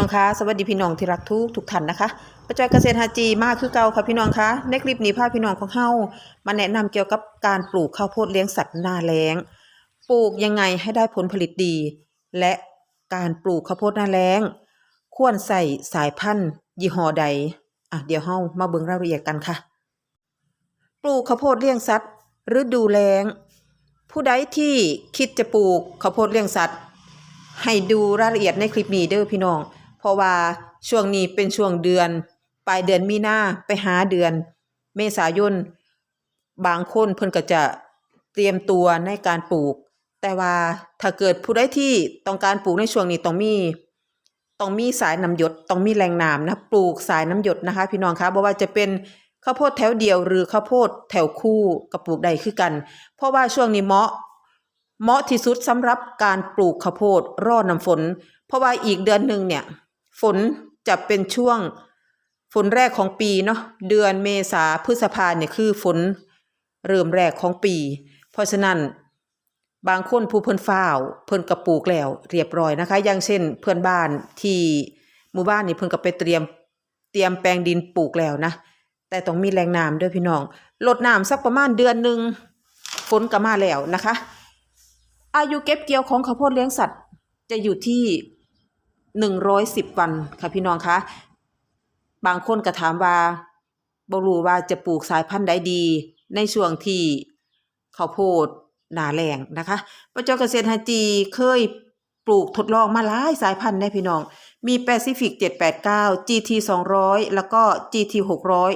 น้องคะสวัสดีพี่น้องที่รักทุกทุกท่านนะคะประจอยเกษตรฮาจีมากคือเก่าค่ะพี่น้องคะในคลิปนี้พาพี่น้องของเฮามาแนะนำเกี่ยวกับการปลูกข้าวโพดเลี้ยงสัตว์หน้าแล้ง ปลูกยังไงให้ได้ผลผลิตดี และการปลูกข้าวโพดหน้าแล้ง ควรใส่สายพันธุ์ ยี่ห้อใดอะเดี๋ยวเฮามาเบิ่งรายละเอียดกันค่ะ ปลูกข้าวโพดเลี้ยงสัตว์ฤดูแล้ง ผู้ใดที่คิดจะปลูกข้าวโพดเลี้ยงสัตว์ให้ดูรายละเอียดในคลิปนี้เด้อพี่น้อง เพราะว่าช่วงนี้เป็นช่วงเดือน ปลายเดือนมีนาไปหาเดือน เมษายนบางคนเพิ่นก็จะเตรียมตัวในการปลูก แต่ว่าถ้าเกิดผู้ใดที่ต้องการปลูกในช่วงนี้ต้องมีต้องมีสายน้ำหยดต้องมีแหล่งน้ำนะปลูกสายน้ำหยดนะคะ พี่น้องคะบ่ว่าจะเป็นข้าวโพดแถวเดียวหรือข้าวโพดแถวคู่ก็ปลูกได้คือกัน เพราะว่าช่วงนี้เหมาะเหมาะที่สุดสำหรับการปลูกข้าวโพดรอน้ำฝน เพราะว่าอีกเดือนหนึ่งเนี่ย ฝนจะเป็นช่วงฝนแรกของปีเนาะเดือนเมษาพฤษภาเนี่ยคือฝนเริ่มแรกของปี เพราะฉะนั้นบางคนผู้เพิ่นฟ้าวเพิ่นก็ปลูกแล้วเรียบร้อยนะคะ อย่างเช่นเพื่อนบ้านที่หมู่บ้านนี่เพิ่นก็ไปเตรียมเตรียมแปลงดินปลูกแล้วนะแต่ต้องมีแรงน้ำด้วยพี่น้องลดน้ำสักประมาณเดือนหนึ่งฝนก็มาแล้วนะคะ อายุเก็บเกี่ยวของข้าวโพดเลี้ยงสัตว์จะอยู่ที่ หนึ่งร้อยสิบวันค่ะพี่น้องคะบางคนก็ถามว่าบรู้ว่าจะปลูกสายพันธุ์ใดดี ในช่วงที่ข้าวโพดหนาแรงนะคะประจอเกษตรฮาจีเคยปลูกทดลองมาหลายสายพันธุ์ได้พี่น้อง มีแปซิฟิก789 GT 200 แล้วก็ GT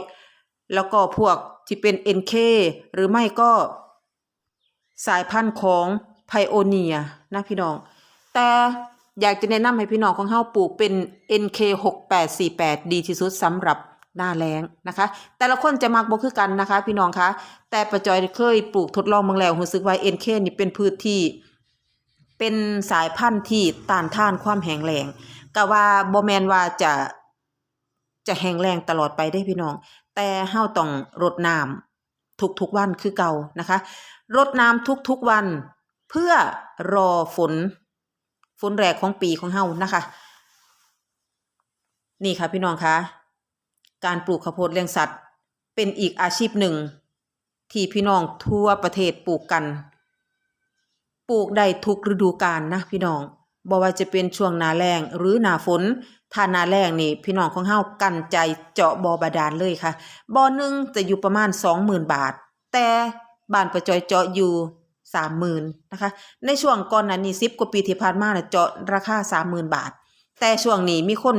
600 แล้วก็พวกที่เป็น NK หรือไม่ก็สายพันธุ์ของไพโอเนียนะพี่น้อง แต่ อยากจะแนะนำให้พี่น้องของเฮาปลูกเป็น NK 6848ดีที่สุดสำหรับหน้าแล้งนะคะ แต่ละคนจะมักบ่คือกันนะคะ พี่น้องคะ แต่ประจอยเคยปลูกทดลองเมืองแล้วรู้สึกว่า NK นี่เป็นพืชที่ เป็นสายพันธุ์ที่ต้านทานความแห้งแล้งก็ว่าบ่แมนว่าจะจะแห้งแล้งตลอดไปได้พี่น้อง แต่เฮาต้องรดน้ำทุกๆวันคือเก่านะคะ รดน้ำทุกๆวันเพื่อรอฝน ฝนแรกของปีของเฮานะคะ นี่ค่ะพี่น้องคะการปลูกข้าวโพดเลี้ยงสัตว์ เป็นอีกอาชีพหนึ่ง ที่พี่น้องทั่วประเทศปลูกกัน ปลูกได้ทุกฤดูกาลนะพี่น้องบ่ว่าจะเป็นช่วงหนาแล้งหรือหนาฝนถ้าหนาแล้งนี่พี่น้องของเฮากันใจเจาะบ่อบาดาลเลยค่ะบ่อหนึงจะอยู่ประมาณ20,000บาท แต่บ้านประจอยเจาะอยู่ 30,000นะคะ ในช่วงก่อนหน้านี้10กว่าปีที่ผ่านมาน่ะเจาะราคา30,000บาท แต่ช่วงนี้มีคน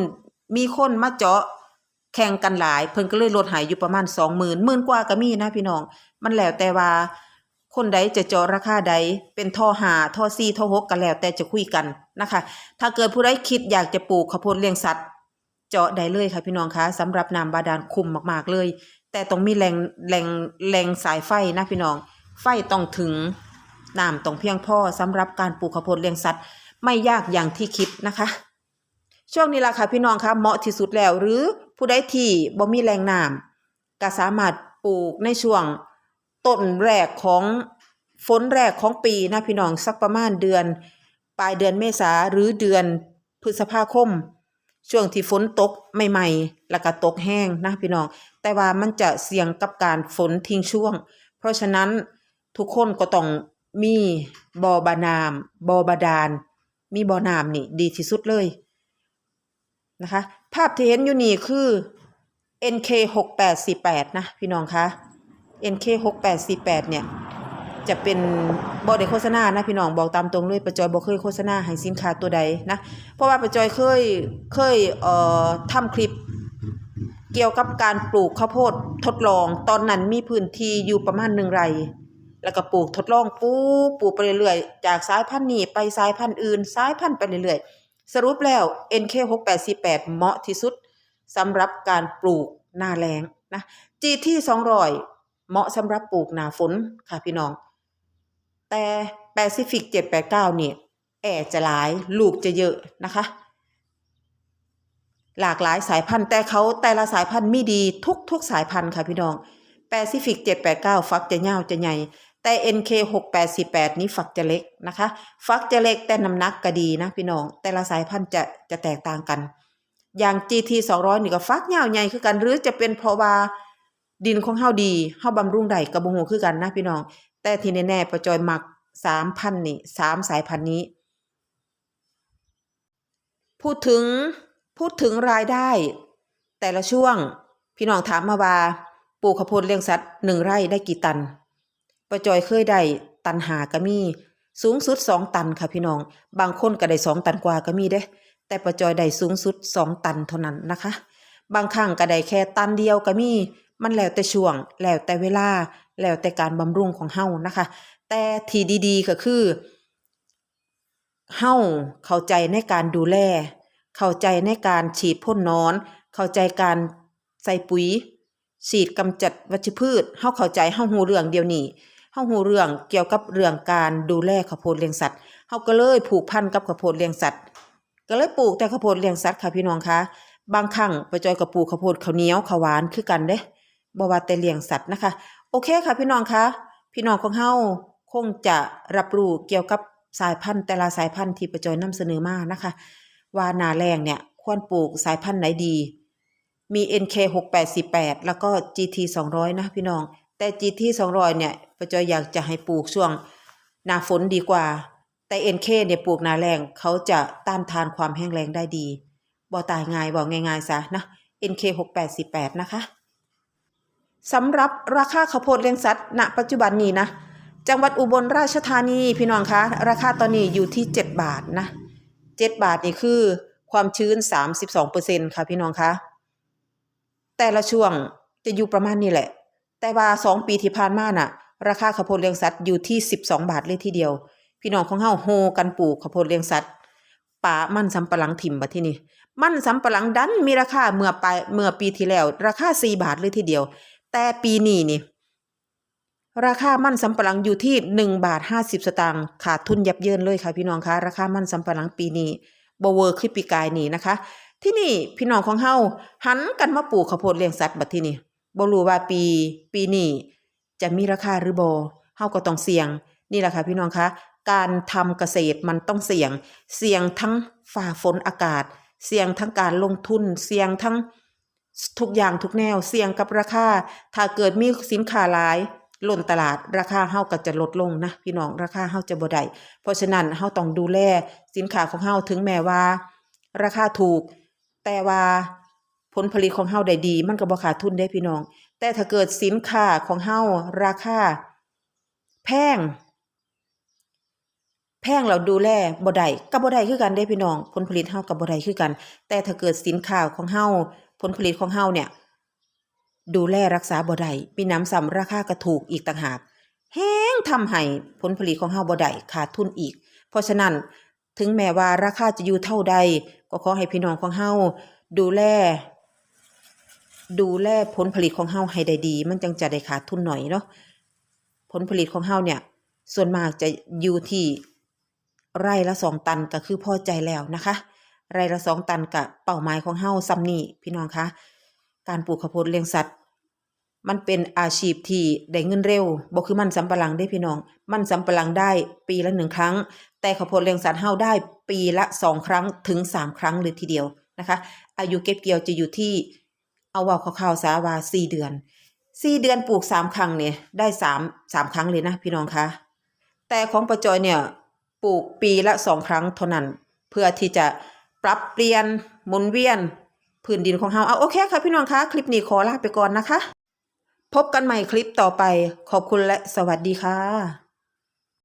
มีคนมาเจาะแข่งกันหลาย เพิ่นก็เลยลดหายอยู่ประมาณ20,000หมื่นกว่าก็มีนะพี่น้อง มันแล้วแต่ว่า คนใดจะเจาะราคาใด เป็นท่อหาท่อซีท่อหกกันแล้วแต่จะคุยกันนะคะ ถ้าเกิดผู้ใดคิดอยากจะปลูกข้าวโพดเลี้ยงสัตว์เจาะได้เลยค่ะพี่น้องคะสำหรับน้ำบาดาลคุมมาก ๆเลย แต่ต้องมีแรงแรงแรงสายไฟนะพี่น้อง ไฟต้องถึง น้ำต้องเพียงพอสำหรับการปลูกข้าวโพดเลี้ยงสัตว์ไม่ยากอย่างที่คิดนะคะ ช่วงนี้ล่ะค่ะพี่น้องคะเหมาะที่สุดแล้วหรือผู้ใดที่บ่มีแรงน้ำก็สามารถปลูกในช่วงต้นแรกของฝนแรกของปีนะพี่น้องสักประมาณเดือน ปลายเดือนเมษาหรือเดือนพฤษภาคม ช่วงที่ฝนตกใหม่ๆแล้วก็ตกแห้งนะพี่น้อง แต่ว่ามันจะเสี่ยงกับการฝนทิ้งช่วง เพราะฉะนั้นทุกคนก็ต้อง มีบอบานามบอบาดาล มีบอน้ำนี่ดีที่สุดเลยนะคะ ภาพที่เห็นอยู่นี่คือ NK 6848นะพี่น้องคะ NK 6848เนี่ยจะเป็นบอได้โฆษณานะพี่น้องบอกตามตรงเลยประจอยบ่เคยโฆษณาให้สินค้าตัวใดนะเพราะว่าประจอยเคยเคยเอ่อทำคลิปเกี่ยวกับการปลูกข้าวโพดทดลอง ตอนนั้นมีพื้นที่อยู่ประมาณหนึ่งไร่ แล้วก็ปลูกทดลองปลูกปลูกไปเรื่อยๆ จากสายพันธุ์นี้ไปสายพันธุ์อื่น สายพันธุ์ไปเรื่อยๆ สรุปแล้ว NK 6848 เหมาะที่สุดสำหรับการปลูกหน้าแล้งนะ GT 200เหมาะสำหรับปลูกหน้าฝนค่ะพี่น้อง แต่แปซิฟิก789เนี่ยแอจะหลายลูกจะเยอะนะคะ หลากหลายสายพันธุ์แต่เขาแต่ละสายพันธุ์มีดีทุกทุกสายพันธุ์ค่ะพี่น้องแปซิฟิก 789 ฟักจะยาวจะใหญ่ แต่ NK 6848นี้ฝักจะเล็กนะคะฟักจะเล็กแต่น้ำหนักก็ดีนะพี่น้อง แต่ละสายพันธุ์จะจะแตกต่างกัน อย่าง GT 200นี่ก็ฟักยาวใหญ่คือกัน หรือจะเป็นเพราะว่าดินของเฮาดีเฮาบำรุงได้ก็บ่ฮู้คือกันนะพี่น้อง แต่ที่แน่ๆประจอยหมัก3,000นี่สามสายพันธุ์นี้ พูดถึงพูดถึงรายได้ แต่ละช่วงพี่น้องถามมาว่าปลูกข้าวโพดเลี้ยงสัตว์หนึ่งไร่ได้กี่ตัน ประจอยเคยได้ตันหาก็มี สูงสุดสองตันค่ะพี่น้อง บางคนก็ได้สองตันกว่าก็มีเด้ แต่ประจอยได้สูงสุดสองตันเท่านั้นนะคะ บางครั้งก็ได้แค่ตันเดียวก็มี มันแล้วแต่ช่วง แล้วแต่เวลา แล้วแต่การบำรุงของเฮานะคะ แต่ทีดีๆก็คือเฮาเข้าใจในการดูแล เข้าใจในการฉีดพ่นนอน เข้าใจการใส่ปุ๋ยฉีดกำจัดวัชพืช เฮาเข้าใจเฮาฮู้เรื่องเดียวนี้ เฮาฮู้เรื่องเกี่ยวกับเรื่องการดูแลข้าวโพดเลี้ยงสัตว์เฮาก็เลยผูกพันกับข้าวโพดเลี้ยงสัตว์ก็เลยปลูกแต่ข้าวโพดเลี้ยงสัตว์ค่ะพี่น้องคะบางครั้งไปจอยกับปลูกข้าวโพดข้าวเหนียวข้าวหวานคือกันเด้บ่ว่าแต่เลี้ยงสัตว์นะคะ โอเคค่ะพี่น้องคะพี่น้องของเฮาคงจะรับรู้เกี่ยวกับสายพันธุ์แต่ละสายพันธุ์ที่ประจอยนำเสนอมานะคะ ว่านาแรงเนี่ยควรปลูกสายพันธุ์ไหนดี มี NK 688แล้วก็ GT 200นะพี่น้อง แต่ GT 200เนี่ย ประจอยอยากจะให้ปลูกช่วงหน้าฝนดีกว่า แต่ NK เคเนี่ยปลูกหน้าแรงเขาจะต้านทานความแห้งแล้งได้ดีบ่ตายง่ายบอกง่ายๆซะนะ NK 688นะคะสำหรับราคาข้าวโพดเลี้ยงสัตว์ณปัจจุบันนี้นะ จังหวัดอุบลราชธานีพี่น้องคะราคาตอนนี้อยู่ที่ 7 บาทนะ 7 บาทนี่คือความชื้น 32%ค่ะพี่น้องคะแต่ละช่วงจะอยู่ประมาณนี้แหละ แต่ว่า 2 ปีที่ผ่านมาน่ะ ราคาข้าวโพดเลี้ยงสัตว์อยู่ที่ 12 บาทเลยทีเดียว พี่น้องของเฮาโฮกันปลูกข้าวโพดเลี้ยงสัตว์ป่ามันสำปะหลังถิ่มบัดที่นี่มันสำปะหลังดันมีราคาเมื่อปลายเมื่อปีที่แล้ว ราคา 4 บาทเลยทีเดียว แต่ปีนี้นี่ราคามันสำปะหลังอยู่ที่หนึ่งบาทห้าสิบสตางค์ขาดทุนยับเยินเลยค่ะ พี่น้องคะราคามันสำปะหลังปีนี้บเวอร์คือปีกายนี่นะคะ ที่นี่พี่น้องของเฮาหันกันมาปลูกข้าวโพดเลี้ยงสัตว์บัดที่นี่บ่รู้ว่าปีปีนี้ จะมีราคาหรือบ่เฮาก็ต้องเสี่ยง นี่แหละค่ะพี่น้องคะการทำเกษตรมันต้องเสี่ยง เสี่ยงทั้งฝ่าฝนอากาศ เสี่ยงทั้งการลงทุน เสี่ยงทั้งทุกอย่างทุกแนว เสี่ยงกับราคา ถ้าเกิดมีสินค้าหลายล้นตลาดราคาเฮาก็จะลดลงนะพี่น้องราคาเฮาจะบ่ได้เพราะฉะนั้นเฮาต้องดูแลสินค้าของเฮาถึงแม้ว่า ราคาถูก แต่ว่าผลผลิตของเฮาได้ดี มันก็บ่ขาดทุนได้พี่น้อง แต่ถ้าเกิดสินค้าของเฮาราคาแพงแพงเราดูแลบ่ได้ก็บ่ได้คือกันเด้พี่น้อง ผลผลิตเฮาก็บ่ได้คือกัน แต่ถ้าเกิดสินค้าของเฮาผลผลิตของเฮาเนี่ย ดูแลรักษาบ่ได้มีน้ำซ้ำราคาก็ถูกอีกต่างหากแห้งทำให้ผลผลิตของเฮาบ่ได้ขาดทุนอีก เพราะฉะนั้นถึงแม้ว่าราคาจะอยู่เท่าใด ก็ขอให้พี่น้องของเฮาดูแล ดูแลผลผลิตของเฮาให้ได้ดี มันจังจะได้ขาดทุนหน่อยเนาะผลผลิตของเฮาเนี่ย ส่วนมากจะอยู่ที่ไร่ละสองตันก็คือพอใจแล้วนะคะ ไร่ละสองตันกับเป้าหมายของเฮาซ้ำนี่พี่น้องคะการปลูกข้าวโพดเลี้ยงสัตว์ มันเป็นอาชีพที่ได้เงินเร็วบ่คือมันสำปะหลังได้พี่น้อง มันสำปะหลังได้ปีละหนึ่งครั้ง แต่ข้าวโพดเลี้ยงสัตว์เฮาได้ปีละสองครั้งถึงสามครั้งเลยทีเดียวนะคะ อายุเก็บเกี่ยวจะอยู่ที่ เอาว่าคร่าวๆซะว่าสี่เดือนสี่เดือนปลูกสามครั้งเนี่ยได้สามสามครั้งเลยนะพี่น้องคะแต่ของประจอยเนี่ยปลูกปีละสองครั้งเท่านั้น เพื่อที่จะปรับเปลี่ยนหมุนเวียนพื้นดินของเฮาเอาโอเคค่ะพี่น้องคะคลิปนี้ขอลาไปก่อนนะคะ พบกันใหม่คลิปต่อไปขอบคุณและสวัสดีค่ะ